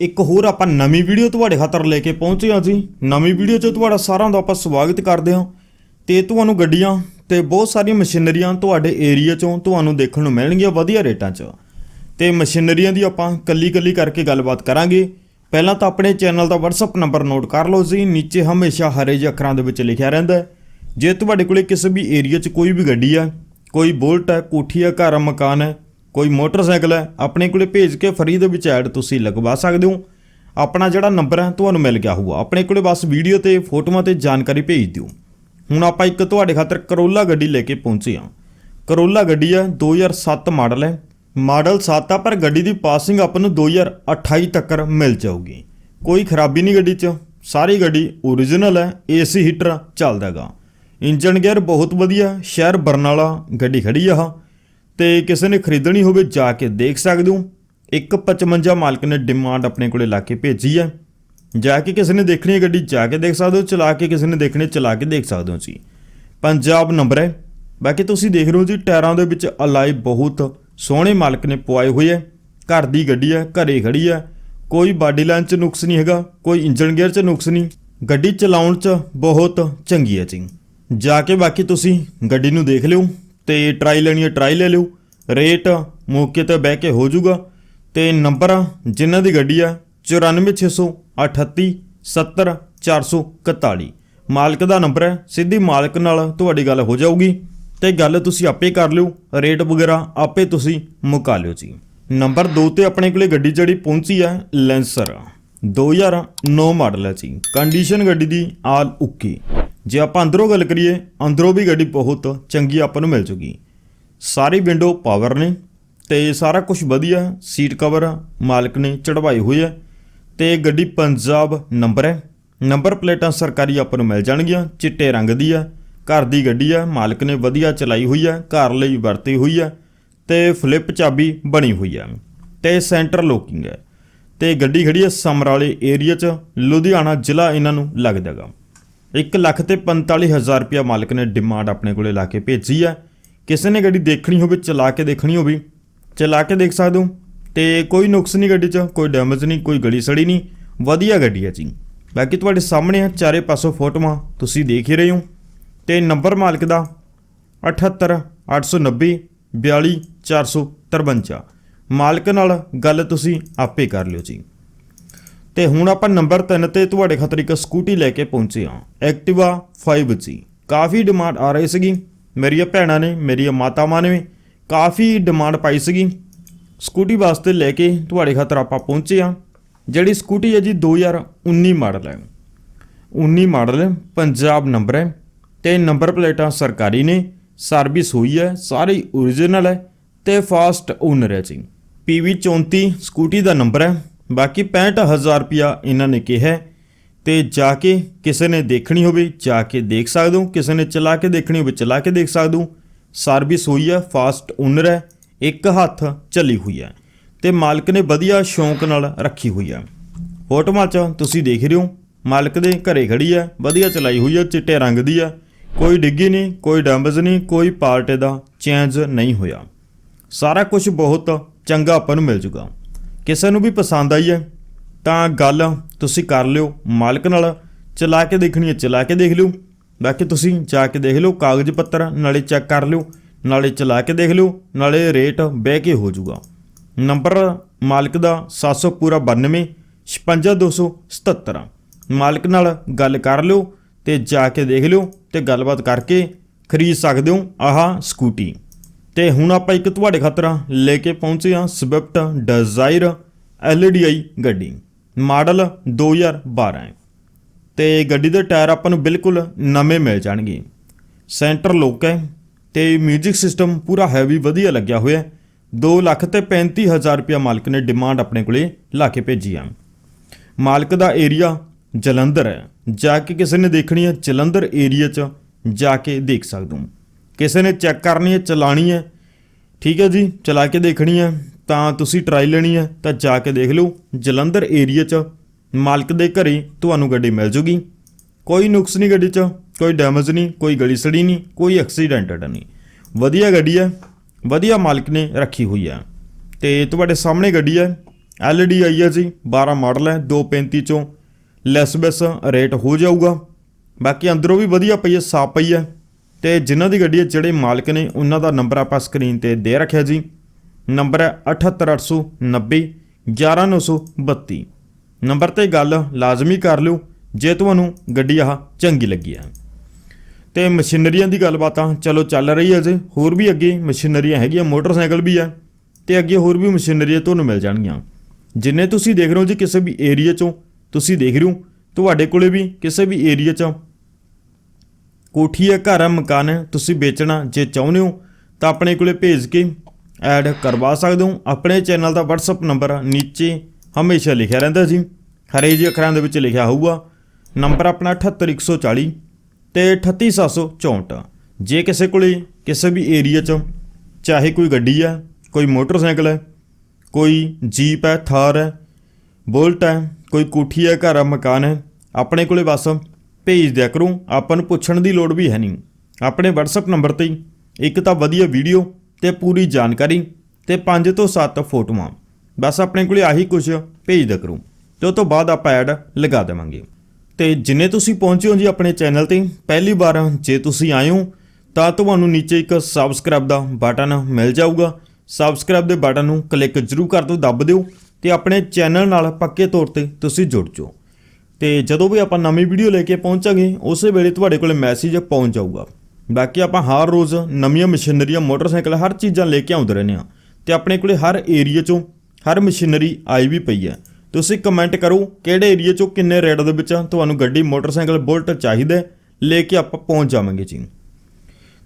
ਇੱਕ ਹੋਰ ਆਪਾਂ ਨਵੀਂ ਵੀਡੀਓ ਤੁਹਾਡੇ ਖਾਤਰ ਲੈ ਕੇ ਪਹੁੰਚੇ ਹਾਂ ਜੀ। ਨਵੀਂ ਵੀਡੀਓ 'ਚ ਤੁਹਾਡਾ ਸਾਰਿਆਂ ਦਾ ਆਪਾਂ ਸਵਾਗਤ ਕਰਦੇ ਹਾਂ। ਤੇ ਤੁਹਾਨੂੰ ਗੱਡੀਆਂ ਤੇ ਬਹੁਤ ਸਾਰੀਆਂ ਮਸ਼ੀਨਰੀਆਂ ਤੁਹਾਡੇ ਏਰੀਆ 'ਚੋਂ ਤੁਹਾਨੂੰ ਦੇਖਣ ਨੂੰ ਮਿਲਣਗੀਆਂ ਵਧੀਆ ਰੇਟਾਂ 'ਚ। ਤੇ ਮਸ਼ੀਨਰੀਆਂ ਦੀ ਆਪਾਂ ਕੱਲੀ-ਕੱਲੀ ਕਰਕੇ ਗੱਲਬਾਤ ਕਰਾਂਗੇ। ਪਹਿਲਾਂ ਤਾਂ ਆਪਣੇ ਚੈਨਲ ਦਾ WhatsApp ਨੰਬਰ ਨੋਟ ਕਰ ਲਓ ਜੀ। ਨੀਚੇ ਹਮੇਸ਼ਾ ਹਰੇ ਜਿਹੇ ਅੱਖਰਾਂ ਦੇ ਵਿੱਚ ਲਿਖਿਆ ਰਹਿੰਦਾ ਜੇ ਤੁਹਾਡੇ ਕੋਲੇ ਕਿਸੇ ਵੀ ਏਰੀਆ 'ਚ ਕੋਈ ਵੀ ਗੱਡੀ ਆ, ਕੋਈ ਬੋਲਟ ਹੈ, ਕੋਠੀ ਹੈ, ਘਰ ਮਕਾਨ ਹੈ ਕੋਈ ਮੋਟਰਸਾਈਕਲ ਹੈ, ਆਪਣੇ ਕੋਲੇ ਭੇਜ ਕੇ ਫਰੀ ਦੇ ਵਿੱਚ ਐਡ ਤੁਸੀਂ ਲਗਵਾ ਸਕਦੇ ਹੋ। ਆਪਣਾ ਜਿਹੜਾ ਨੰਬਰ ਹੈ, ਤੁਹਾਨੂੰ ਮਿਲ ਗਿਆ ਹੋਊਗਾ। ਆਪਣੇ ਕੋਲੇ ਬਸ ਵੀਡੀਓ ਤੇ, ਫੋਟੋਆਂ ਤੇ ਜਾਣਕਾਰੀ ਭੇਜ ਦਿਓ। ਹੁਣ ਆਪਾਂ ਇੱਕ ਤੁਹਾਡੇ ਖਾਤਰ ਕਰੋਲਾ ਗੱਡੀ ਲੈ ਕੇ ਪਹੁੰਚੇ ਹਾਂ। ਕਰੋਲਾ ਗੱਡੀ ਹੈ 2007 ਮਾਡਲ ਹੈ। ਮਾਡਲ 7 ਆ, ਪਰ ਗੱਡੀ ਦੀ ਪਾਸਿੰਗ ਆਪਾਂ ਨੂੰ 2028 ਤੱਕ ਮਿਲ ਜਾਊਗੀ। ਕੋਈ ਖਰਾਬੀ ਨਹੀਂ ਗੱਡੀ 'ਚ। ਸਾਰੀ ਗੱਡੀ ਓਰੀਜਨਲ ਹੈ ਏਸੀ ਹੀਟਰ ਚੱਲਦਾਗਾ ਇੰਜਨ ਗੇਅਰ ਬਹੁਤ ਵਧੀਆ, ਸ਼ਹਿਰ ਬਰਨਾਲਾ ਗੱਡੀ ਖੜੀ ਆ ਤੇ ਕਿਸੇ ਨੇ ਖਰੀਦਣੀ ਹੋਵੇ ਜਾ ਕੇ ਦੇਖ ਸਕਦੇ ਹੋ। 155 ਮਾਲਕ ਨੇ ਡਿਮਾਂਡ ਆਪਣੇ ਕੋਲੇ ਲਾ ਕੇ ਭੇਜੀ ਹੈ ਜਾ ਕੇ ਕਿਸੇ ਨੇ ਦੇਖਣੀ ਹੈ ਗੱਡੀ, ਜਾ ਕੇ ਦੇਖ ਸਕਦੇ ਹੋ। ਚਲਾ ਕੇ ਕਿਸੇ ਨੇ ਦੇਖਣੀ ਚਲਾ ਕੇ ਦੇਖ ਸਕਦੇ ਹੋ ਜੀ। ਪੰਜਾਬ ਨੰਬਰ ਹੈ। ਬਾਕੀ ਤੁਸੀਂ ਦੇਖ ਰਹੇ ਹੋ ਜੀ, ਟਾਇਰਾਂ ਦੇ ਵਿੱਚ ਅਲਾਈ ਬਹੁਤ ਸੋਹਣੇ ਮਾਲਕ ਨੇ ਪਵਾਏ ਹੋਏ ਹੈ ਘਰ ਦੀ ਗੱਡੀ ਹੈ ਘਰੇ ਖੜੀ ਹੈ ਕੋਈ ਬਾਡੀ ਲਾਈਨ 'ਚ ਨੁਕਸ ਨਹੀਂ ਹੈਗਾ, ਕੋਈ ਇੰਜਨ ਗੇਅਰ 'ਚ ਨੁਕਸ ਨਹੀਂ। ਗੱਡੀ ਚਲਾਉਣ 'ਚ ਬਹੁਤ ਚੰਗੀ ਹੈ ਜੀ। ਜਾ ਕੇ ਬਾਕੀ ਤੁਸੀਂ ਗੱਡੀ ਨੂੰ ਦੇਖ ਲਿਓ। ਤੇ ਟਰਾਈ ਲੈਣੀ ਹੈ ਟਰਾਈ ਲੈ ਲਿਓ। ਰੇਟ ਮੌਕੇ ਤੇ ਬਹਿ ਕੇ ਹੋ ਜਾਊਗਾ। ਤੇ ਨੰਬਰ ਜਿਨ੍ਹਾਂ ਦੀ ਗੱਡੀ ਆ 94638 70441 ਮਾਲਕ ਦਾ ਨੰਬਰ ਹੈ, ਸਿੱਧੀ ਮਾਲਕ ਨਾਲ ਤੁਹਾਡੀ ਗੱਲ ਹੋ ਜਾਊਗੀ। ਤੇ ਗੱਲ ਤੁਸੀਂ ਆਪੇ ਕਰ ਲਿਓ ਰੇਟ ਵਗੈਰਾ ਆਪੇ ਤੁਸੀਂ ਮੁਕਾ ਲਿਓ ਜੀ। ਨੰਬਰ 2 ਤੇ ਆਪਣੇ ਕੋਲੇ ਗੱਡੀ ਜਿਹੜੀ ਪਹੁੰਚੀ ਹੈ ਲੈਂਸਰ 2009 ਮਾਡਲ ਹੈ ਜੀ। ਕੰਡੀਸ਼ਨ ਗੱਡੀ ਦੀ ਆਲ ਓਕੇ। ਜੇ ਆਪਾਂ ਅੰਦਰੋਂ ਗੱਲ ਕਰੀਏ, ਅੰਦਰੋਂ ਵੀ ਗੱਡੀ ਬਹੁਤ ਚੰਗੀ ਆਪਾਂ ਨੂੰ ਮਿਲ ਜੂਗੀ। ਸਾਰੀ ਵਿੰਡੋ ਪਾਵਰ ਨੇ ਤੇ ਸਾਰਾ ਕੁਝ ਵਧੀਆ, ਸੀਟ ਕਵਰ, ਮਾਲਕ ਨੇ ਚੜਵਾਈ ਹੋਏ ਹੈ ਤੇ ਗੱਡੀ ਪੰਜਾਬ ਨੰਬਰ ਹੈ। ਨੰਬਰ ਪਲੇਟਾਂ ਸਰਕਾਰੀ ਆਪਾਂ ਨੂੰ ਮਿਲ ਜਾਣਗੀਆਂ, ਚਿੱਟੇ ਰੰਗ ਦੀ ਆ ਘਰ ਦੀ ਗੱਡੀ ਆ ਮਾਲਕ ਨੇ ਵਧੀਆ ਚਲਾਈ ਹੋਈ ਆ ਘਰ ਲਈ ਵਰਤੀ ਹੋਈ ਆ ਤੇ ਫਲਿੱਪ ਚਾਬੀ ਬਣੀ ਹੋਈ ਆ ਤੇ ਸੈਂਟਰ ਲੋਕਿੰਗ ਹੈ ਤੇ ਗੱਡੀ ਖੜੀ ਹੈ ਸਮਰਾਲੇ ਏਰੀਆ 'ਚ, ਲੁਧਿਆਣਾ ਜ਼ਿਲ੍ਹਾ ਇਹਨਾਂ ਨੂੰ ਲੱਗਦਾਗਾ 1 ਲੱਖ ਤੇ 45000 ਰੁਪਇਆ ਮਾਲਕ ਨੇ ਡਿਮਾਂਡ ਆਪਣੇ ਕੋਲੇ ਲਾ ਕੇ ਭੇਜੀ ਆ ਕਿਸੇ ਨੇ ਗੱਡੀ ਦੇਖਣੀ ਹੋਵੇ, ਚਲਾ ਕੇ ਦੇਖਣੀ ਹੋਵੇ। ਚਲਾ ਕੇ ਦੇਖ ਸਕਦੇ ਹੋ। ਤੇ ਕੋਈ ਨੁਕਸ ਨਹੀਂ ਗੱਡੀ 'ਚ, ਕੋਈ ਡੈਮੇਜ ਨਹੀਂ, ਕੋਈ ਗਲੀ ਸੜੀ ਨਹੀਂ। ਵਧੀਆ ਗੱਡੀ ਹੈ ਜੀ। ਬਾਕੀ ਤੁਹਾਡੇ ਸਾਹਮਣੇ ਆ, ਚਾਰੇ ਪਾਸੋਂ ਫੋਟੋਆਂ ਤੁਸੀਂ ਦੇਖ ਹੀ ਰਹੇ ਹੋ। ਤੇ ਨੰਬਰ ਮਾਲਕ ਦਾ 78 890 42 453 ਮਾਲਕ ਨਾਲ ਗੱਲ ਤੁਸੀਂ ਆਪੇ ਕਰ ਲਿਓ ਜੀ। ਤੇ ਹੁਣ ਆਪਾਂ ਨੰਬਰ 3 ਤੇ ਤੁਹਾਡੇ ਖਾਤਰ ਇੱਕ ਸਕੂਟੀ ਲੈ ਕੇ ਪਹੁੰਚੇ ਹਾਂ। ਐਕਟਿਵਾ 5G ਕਾਫੀ ਡਿਮਾਂਡ ਆ ਰਹੀ ਸੀਗੀ। ਮੇਰੀਆਂ ਭੈਣਾਂ ਨੇ, ਮੇਰੀਆਂ ਮਾਤਾਵਾਂ ਨੇ ਕਾਫੀ ਡਿਮਾਂਡ ਪਾਈ ਸੀਗੀ। ਸਕੂਟੀ ਵਾਸਤੇ ਲੈ ਕੇ ਤੁਹਾਡੇ ਖਾਤਰ ਆਪਾਂ ਪਹੁੰਚੇ ਹਾਂ। ਜਿਹੜੀ ਸਕੂਟੀ ਹੈ ਜੀ 2019 ਮਾਡਲ ਹੈ। 19 ਮਾਡਲ ਹੈ, ਪੰਜਾਬ ਨੰਬਰ ਹੈ। ਤੇ ਨੰਬਰ ਪਲੇਟਾਂ ਸਰਕਾਰੀ ਨੇ ਸਰਵਿਸ ਹੋਈ ਹੈ, ਸਾਰੀ ਓਰੀਜਨਲ ਹੈ ਤੇ ਫਾਸਟ ਓਨਰ ਹੈ ਜੀ। PV 34 ਸਕੂਟੀ ਦਾ ਨੰਬਰ ਹੈ। ਬਾਕੀ 65000 ਰੁਪਿਆ ਇਹਨਾਂ ਨੇ ਕਿਹਾ ਹੈ। ਤੇ ਜਾ ਕੇ ਕਿਸੇ ਨੇ ਦੇਖਣੀ ਹੋਵੇ, ਜਾ ਕੇ ਦੇਖ ਸਕਦੇ ਹੋ। ਕਿਸੇ ਨੇ ਚਲਾ ਕੇ ਦੇਖਣੀ ਹੋਵੇ, ਚਲਾ ਕੇ ਦੇਖ ਸਕਦੇ ਹੋ। ਸਰਵਿਸ ਹੋਈ ਹੈ ਫਾਸਟ ਓਨਰ ਹੈ, ਇੱਕ ਹੱਥ ਚੱਲੀ ਹੋਈ ਹੈ ਤੇ ਮਾਲਕ ਨੇ ਵਧੀਆ ਸ਼ੌਂਕ ਨਾਲ ਰੱਖੀ ਹੋਈ ਹੈ ਫੋਟੋਆਂ 'ਚ, ਤੁਸੀਂ ਦੇਖ ਰਹੇ ਹੋ, ਮਾਲਕ ਦੇ ਘਰੇ ਖੜੀ ਹੈ ਵਧੀਆ ਚਲਾਈ ਹੋਈ ਹੈ ਚਿੱਟੇ ਰੰਗ ਦੀ ਹੈ ਕੋਈ ਡਿੱਗੀ ਨਹੀਂ, ਕੋਈ ਡੈਮੇਜ ਨਹੀਂ, ਕੋਈ ਪਾਰਟ ਦਾ ਚੇਂਜ ਨਹੀਂ ਹੋਇਆ। ਸਾਰਾ ਕੁਝ ਬਹੁਤ ਚੰਗਾ ਆਪਾਂ ਨੂੰ ਮਿਲ ਜੂਗਾ। ਕਿਸੇ ਨੂੰ ਵੀ ਪਸੰਦ ਆਈ ਹੈ, ਤਾਂ ਗੱਲ ਤੁਸੀਂ ਕਰ ਲਿਓ ਮਾਲਕ ਨਾਲ, ਚਲਾ ਕੇ ਦੇਖਣੀ ਹੈ, ਚਲਾ ਕੇ ਦੇਖ ਲਿਓ। ਬਾਕੀ ਤੁਸੀਂ ਜਾ ਕੇ ਦੇਖ ਲਿਓ, ਕਾਗਜ਼ ਪੱਤਰ ਨਾਲੇ ਚੈੱਕ ਕਰ ਲਿਓ, ਨਾਲੇ ਚਲਾ ਕੇ ਦੇਖ ਲਿਓ, ਨਾਲੇ ਰੇਟ ਬਹਿ ਕੇ ਹੋ ਜਾਊਗਾ। ਨੰਬਰ ਮਾਲਕ ਦਾ 700 ਪੂਰਾ 92 56277 ਮਾਲਕ ਨਾਲ ਗੱਲ ਕਰ ਲਿਓ ਤੇ ਜਾ ਕੇ ਦੇਖ ਲਿਓ ਤੇ ਗੱਲਬਾਤ ਕਰਕੇ ਖਰੀਦ ਸਕਦੇ ਹੋ ਆਹ ਸਕੂਟੀ। ਤੇ ਹੁਣ ਆਪਾਂ ਇੱਕ ਤੁਹਾਡੇ ਖਾਤਰ ਲੈ ਕੇ ਪਹੁੰਚੇ ਹਾਂ ਸਵਿਫਟ ਡਿਜ਼ਾਇਰ LDI ਗੱਡੀ, ਮਾਡਲ 2012 ਹੈ। ਤੇ ਗੱਡੀ ਦੇ ਟਾਇਰ ਆਪਾਂ ਨੂੰ ਬਿਲਕੁਲ ਨਵੇਂ ਮਿਲ ਜਾਣਗੇ। ਸੈਂਟਰ ਲੋਕ ਹੈ ਤੇ 뮤직 ਸਿਸਟਮ ਪੂਰਾ ਹੈਵੀ ਵਧੀਆ ਲੱਗਿਆ ਹੋਇਆ ਹੈ। 2 ਲੱਖ ਤੇ 35000 ਰੁਪਇਆ ਮਾਲਕ ਨੇ ਡਿਮਾਂਡ ਆਪਣੇ ਕੋਲੇ ਲਾ ਕੇ ਭੇਜੀ ਆ। ਮਾਲਕ ਦਾ ਏਰੀਆ ਜਲੰਧਰ ਹੈ। ਜਾ ਕੇ ਕਿਸੇ ਨੇ ਦੇਖਣੀ ਹੈ ਜਲੰਧਰ ਏਰੀਆ 'ਚ ਜਾ ਕੇ ਦੇਖ ਸਕਦੇ ਹੋ। ਕਿਸੇ ਨੇ ਚੈੱਕ ਕਰਨੀ ਹੈ, ਚਲਾਣੀ ਹੈ, ਠੀਕ ਹੈ ਜੀ, ਚਲਾ ਕੇ ਦੇਖਣੀ ਹੈ, ਤਾਂ ਤੁਸੀਂ ਟਰਾਈ ਲੈਣੀ ਹੈ, ਤਾਂ ਜਾ ਕੇ ਦੇਖ ਲਓ, ਜਲੰਧਰ ਏਰੀਆ 'ਚ ਮਾਲਕ ਦੇ ਘਰੇ ਤੁਹਾਨੂੰ ਗੱਡੀ ਮਿਲ ਜੂਗੀ। ਕੋਈ ਨੁਕਸ ਨਹੀਂ ਗੱਡੀ 'ਚ, ਕੋਈ ਡੈਮੇਜ ਨਹੀਂ, ਕੋਈ ਗਲੀ ਸੜੀ ਨਹੀਂ, ਕੋਈ ਐਕਸੀਡੈਂਟਡ ਨਹੀਂ। ਵਧੀਆ ਗੱਡੀ ਹੈ, ਵਧੀਆ ਮਾਲਕ ਨੇ ਰੱਖੀ ਹੋਈ ਹੈ। ਤੇ ਤੁਹਾਡੇ ਸਾਹਮਣੇ ਗੱਡੀ ਹੈ, LED ਆਈ ਹੈ ਜੀ 12 ਮਾਡਲ ਹੈ 235 ਚੋਂ ਲੈਸ ਬੈਸ ਰੇਟ ਹੋ ਜਾਊਗਾ। ਬਾਕੀ ਅੰਦਰੋਂ ਵੀ ਵਧੀਆ ਪਈ ਹੈ, ਸਾਫ਼ ਪਈ ਹੈ। ਤੇ ਜਿਨ੍ਹਾਂ ਦੀ ਗੱਡੀ ਹੈ, ਜਿਹੜੇ ਮਾਲਕ ਨੇ, ਉਹਨਾਂ ਦਾ ਨੰਬਰ ਆਪਾਂ ਸਕਰੀਨ ਤੇ ਦੇ ਰੱਖਿਆ ਜੀ। ਨੰਬਰ ਹੈ 78890 11932 ਨੰਬਰ ਤੇ ਗੱਲ ਲਾਜ਼ਮੀ ਕਰ ਲਿਓ, ਜੇ ਤੁਹਾਨੂੰ ਗੱਡੀ ਆਹ ਚੰਗੀ ਲੱਗੀ ਹੈ। ਤੇ ਮਸ਼ੀਨਰੀਆਂ ਦੀ ਗੱਲਬਾਤ ਆ ਚਲੋ ਚੱਲ ਰਹੀ ਹੈ ਜੇ ਹੋਰ ਵੀ ਅੱਗੇ ਮਸ਼ੀਨਰੀਆਂ ਹੈਗੀਆਂ, ਮੋਟਰਸਾਈਕਲ ਵੀ ਆ ਤੇ ਅੱਗੇ ਹੋਰ ਵੀ ਮਸ਼ੀਨਰੀਆਂ ਤੁਹਾਨੂੰ ਮਿਲ ਜਾਣਗੀਆਂ। ਜਿੰਨੇ ਤੁਸੀਂ ਦੇਖ ਰਹੇ ਹੋ ਜੀ ਕਿਸੇ ਵੀ ਏਰੀਆ ਚੋਂ, ਤੁਸੀਂ ਦੇਖ ਰਹੇ ਹੋ, ਤੁਹਾਡੇ ਕੋਲੇ ਵੀ ਕਿਸੇ ਵੀ ਏਰੀਆ 'ਚ ਕੋਠੀ ਹੈ, ਘਰ ਹੈ, ਮਕਾਨ ਹੈ, ਤੁਸੀਂ ਵੇਚਣਾ ਜੇ ਚਾਹੁੰਦੇ ਹੋ, ਤਾਂ ਆਪਣੇ ਕੋਲੇ ਭੇਜ ਕੇ ਐਡ ਕਰਵਾ ਸਕਦੇ ਹੋ। ਆਪਣੇ ਚੈਨਲ ਦਾ WhatsApp ਨੰਬਰ ਨੀਚੇ ਹਮੇਸ਼ਾ ਲਿਖਿਆ ਰਹਿੰਦਾ ਜੀ ਹਰੇ ਜੀ ਅੱਖਰਾਂ ਦੇ ਵਿੱਚ ਲਿਖਿਆ ਹੋਊਗਾ। ਨੰਬਰ ਆਪਣਾ 78140 ਤੇ 38764 ਜੇ ਕਿਸੇ ਕੋਲੇ ਕਿਸੇ ਵੀ ਏਰੀਆ 'ਚ ਚਾਹੇ ਕੋਈ ਗੱਡੀ ਹੈ, ਕੋਈ ਮੋਟਰਸਾਈਕਲ ਹੈ, ਕੋਈ ਜੀਪ ਹੈ, ਥਾਰ ਹੈ, ਬੋਲਟ ਹੈ, ਕੋਈ ਕੋਠੀ ਹੈ, ਘਰ ਹੈ, ਮਕਾਨ ਹੈ, ਆਪਣੇ ਕੋਲੇ ਬਸ ਭੇਜ ਦਿਆ ਕਰੋ, ਆਪਾਂ ਨੂੰ ਪੁੱਛਣ ਦੀ ਲੋੜ ਵੀ ਹੈ ਨਹੀਂ। ਆਪਣੇ WhatsApp ਨੰਬਰ ਤੇ ਇੱਕ ਤਾਂ ਵਧੀਆ ਵੀਡੀਓ ਤੇ ਪੂਰੀ ਜਾਣਕਾਰੀ ਤੇ 5 ਤੋਂ 7 ਫੋਟੋਆਂ। ਬਸ ਆਪਣੇ ਕੋਲੇ ਆਹੀ ਕੁਝ ਭੇਜ ਦਿਆ ਕਰੋ ਤੇ ਉਹ ਤੋਂ ਬਾਅਦ ਆਪਾਂ ਐਡ ਲਗਾ ਦੇਵਾਂਗੇ। ਤੇ ਜਿੰਨੇ ਤੁਸੀਂ ਪਹੁੰਚੇ ਹੋ ਜੀ ਆਪਣੇ ਚੈਨਲ ਤੇ, ਪਹਿਲੀ ਵਾਰ ਜੇ ਤੁਸੀਂ ਆਏ ਹੋ, ਤਾਂ ਤੁਹਾਨੂੰ ਨੀਚੇ ਇੱਕ ਸਬਸਕ੍ਰਾਈਬ ਦਾ ਬਟਨ ਮਿਲ ਜਾਊਗਾ। ਸਬਸਕ੍ਰਾਈਬ ਦੇ ਬਟਨ ਨੂੰ ਕਲਿੱਕ ਜ਼ਰੂਰ ਕਰ ਦਿਓ, ਦੱਬ ਦਿਓ ਤੇ ਆਪਣੇ ਚੈਨਲ ਨਾਲ ਪੱਕੇ ਤੌਰ ਤੇ ਤੁਸੀਂ ਜੁੜ ਜਾਓ। ਤੇ ਜਦੋਂ ਵੀ ਆਪਾਂ ਨਵੀਂ ਵੀਡੀਓ ਲੈ ਕੇ ਪਹੁੰਚਾਂਗੇ, ਉਸੇ ਵੇਲੇ ਤੁਹਾਡੇ ਕੋਲ ਮੈਸੇਜ ਪਹੁੰਚ ਜਾਊਗਾ। ਬਾਕੀ ਆਪਾਂ ਹਰ ਰੋਜ਼ ਨਵੀਆਂ ਮਸ਼ੀਨਰੀਆਂ, ਮੋਟਰਸਾਈਕਲ ਹਰ ਚੀਜ਼ਾਂ ਲੈ ਕੇ ਆਉਂਦੇ ਰਹਿੰਦੇ ਆ ਤੇ ਆਪਣੇ ਕੋਲੇ ਹਰ ਏਰੀਆ ਚੋਂ ਹਰ ਮਸ਼ੀਨਰੀ ਆਈ ਵੀ ਪਈ ਹੈ। ਤੁਸੀਂ ਕਮੈਂਟ ਕਰੋ ਕਿਹੜੇ ਏਰੀਆ ਚੋਂ ਕਿੰਨੇ ਰੇਟ ਦੇ ਵਿੱਚ ਤੁਹਾਨੂੰ ਗੱਡੀ, ਮੋਟਰਸਾਈਕਲ, ਬੁਲਟ ਚਾਹੀਦਾ, ਲੈ ਕੇ ਆਪਾਂ ਪਹੁੰਚ ਜਾਵਾਂਗੇ ਜੀ।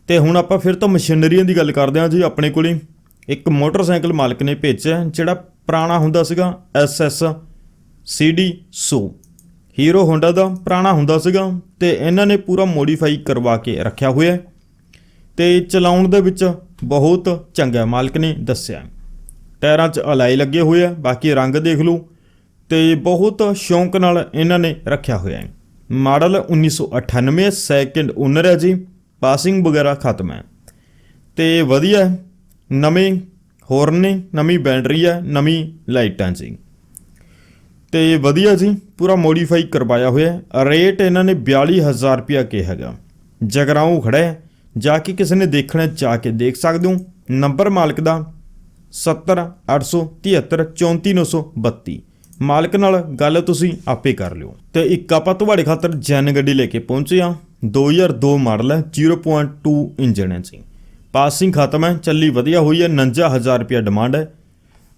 ਤੇ ਹੁਣ ਆਪਾਂ ਫਿਰ ਤੋਂ ਮਸ਼ੀਨਰੀਆਂ ਦੀ ਗੱਲ ਕਰਦੇ ਹਾਂ ਜੀ, ਆਪਣੇ ਕੋਲੇ ਇੱਕ ਮੋਟਰਸਾਈਕਲ ਮਾਲਕ ਨੇ ਭੇਜਿਆ, ਜਿਹੜਾ ਪੁਰਾਣਾ ਹੁੰਦਾ ਸੀਗਾ SS CD 100 ਹੀਰੋ ਹੋਂਡਾ ਦਾ ਪੁਰਾਣਾ ਹੁੰਦਾ ਸੀਗਾ ਤੇ ਇਹਨਾਂ ਨੇ ਪੂਰਾ ਮੋਡੀਫਾਈ ਕਰਵਾ ਕੇ ਰੱਖਿਆ ਹੋਇਆ ਹੈ। ਤੇ ਚਲਾਉਣ ਦੇ ਵਿੱਚ ਬਹੁਤ ਚੰਗਾ ਮਾਲਕ ਨੇ ਦੱਸਿਆ ਟਾਇਰਾਂ 'ਚ ਅਲਾਈ ਲੱਗੇ ਹੋਏ ਆ, ਬਾਕੀ ਰੰਗ ਦੇਖ ਲਓ। ਤੇ ਬਹੁਤ ਸ਼ੌਂਕ ਨਾਲ ਇਹਨਾਂ ਨੇ ਰੱਖਿਆ ਹੋਇਆ ਹੈ। ਮਾਡਲ 1998 ਸੈਕਿੰਡ ਓਨਰ ਹੈ ਜੀ ਪਾਸਿੰਗ ਵਗੈਰਾ ਖਤਮ ਹੈ। ਤੇ ਵਧੀਆ ਨਵੇਂ ਹੋਰਨ ਨੇ, ਨਵੀਂ ਬੈਟਰੀ ਹੈ, ਨਵੀਂ ਲਾਈਟਾਂ ਜੀ। ਤੇ ਵਧੀਆ ਜੀ ਪੂਰਾ ਮੋਡੀਫਾਈ ਕਰਵਾਇਆ ਹੋਇਆ ਰੇਟ ਇਹਨਾਂ ਨੇ 42000 ਰੁਪਿਆ ਕਿਹਾ ਹੈਗਾ ਜਗਰਾਉਂ ਖੜਾ ਹੈ ਜਾ ਕੇ ਕਿਸੇ ਨੇ ਦੇਖਣਾ ਹੈ, ਜਾ ਕੇ ਦੇਖ ਸਕਦੇ ਹੋ। ਨੰਬਰ ਮਾਲਕ ਦਾ 70873 ਮਾਲਕ ਨਾਲ ਗੱਲ ਤੁਸੀਂ ਆਪੇ ਕਰ ਲਿਓ। ਤੇ ਇੱਕ ਆਪਾਂ ਤੁਹਾਡੇ ਖਾਤਰ ਜੈਨ ਗੱਡੀ ਲੈ ਕੇ ਪਹੁੰਚੇ ਆ 2002 ਮਾਡਲ ਹੈ 0.2 ਇੰਜਨ ਹੈ ਜੀ। ਪਾਸਿੰਗ ਖਤਮ ਹੈ ਚੱਲੀ ਵਧੀਆ ਹੋਈ ਹੈ 59000 ਰੁਪਿਆ ਡਿਮਾਂਡ ਹੈ।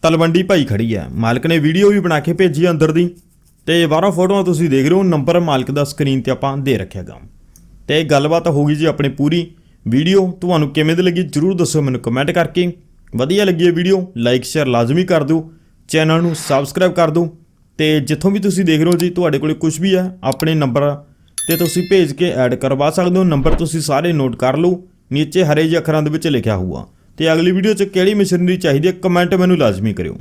ਤਲਵੰਡੀ ਭਾਈ ਖੜੀ ਹੈ। ਮਾਲਕ ਨੇ ਵੀਡੀਓ ਵੀ ਬਣਾ ਕੇ ਭੇਜੀ ਅੰਦਰ ਦੀ। ਤੇ ਬਾਹਰੋਂ ਫੋਟੋਆਂ ਤੁਸੀਂ ਦੇਖ ਰਹੇ ਹੋ, ਨੰਬਰ ਮਾਲਕ ਦਾ ਸਕਰੀਨ ਤੇ ਆਪਾਂ ਦੇ ਰੱਖਿਆ ਗਾ। ਤੇ ਗੱਲਬਾਤ ਹੋ ਗਈ ਜੀ ਆਪਣੀ ਪੂਰੀ। ਵੀਡੀਓ ਤੁਹਾਨੂੰ ਕਿਵੇਂ ਦੀ ਲੱਗੀ ਜਰੂਰ ਦੱਸੋ ਮੈਨੂੰ ਕਮੈਂਟ ਕਰਕੇ। ਵਧੀਆ ਲੱਗੀ ਹੈ ਵੀਡੀਓ ਲਾਈਕ ਸ਼ੇਅਰ ਲਾਜ਼ਮੀ ਕਰ ਦਿਓ। ਚੈਨਲ ਨੂੰ ਸਬਸਕ੍ਰਾਈਬ ਕਰ ਦਿਓ। ਤੇ ਜਿੱਥੋਂ ਵੀ ਤੁਸੀਂ ਦੇਖ ਰਹੇ ਹੋ ਜੀ, ਤੁਹਾਡੇ ਕੋਲੇ ਕੁਝ ਵੀ ਹੈ, ਆਪਣੇ ਨੰਬਰ ਤੇ ਤੁਸੀਂ ਭੇਜ ਕੇ ਐਡ ਕਰਵਾ ਸਕਦੇ ਹੋ। ਨੰਬਰ ਤੁਸੀਂ ਸਾਰੇ ਨੋਟ ਕਰ ਲਓ। ਨੀਚੇ ਹਰੇ ਜਿਹੇ ਅੱਖਰਾਂ ਦੇ ਵਿੱਚ ਲਿਖਿਆ ਹੋਊਗਾ। ਤੇ ਅਗਲੀ ਵੀਡੀਓ 'ਚ ਕਿਹੜੀ ਮਸ਼ੀਨਰੀ ਚਾਹੀਦੀ ਹੈ ਕਮੈਂਟ ਮੈਨੂੰ ਲਾਜ਼ਮੀ ਕਰਿਓ।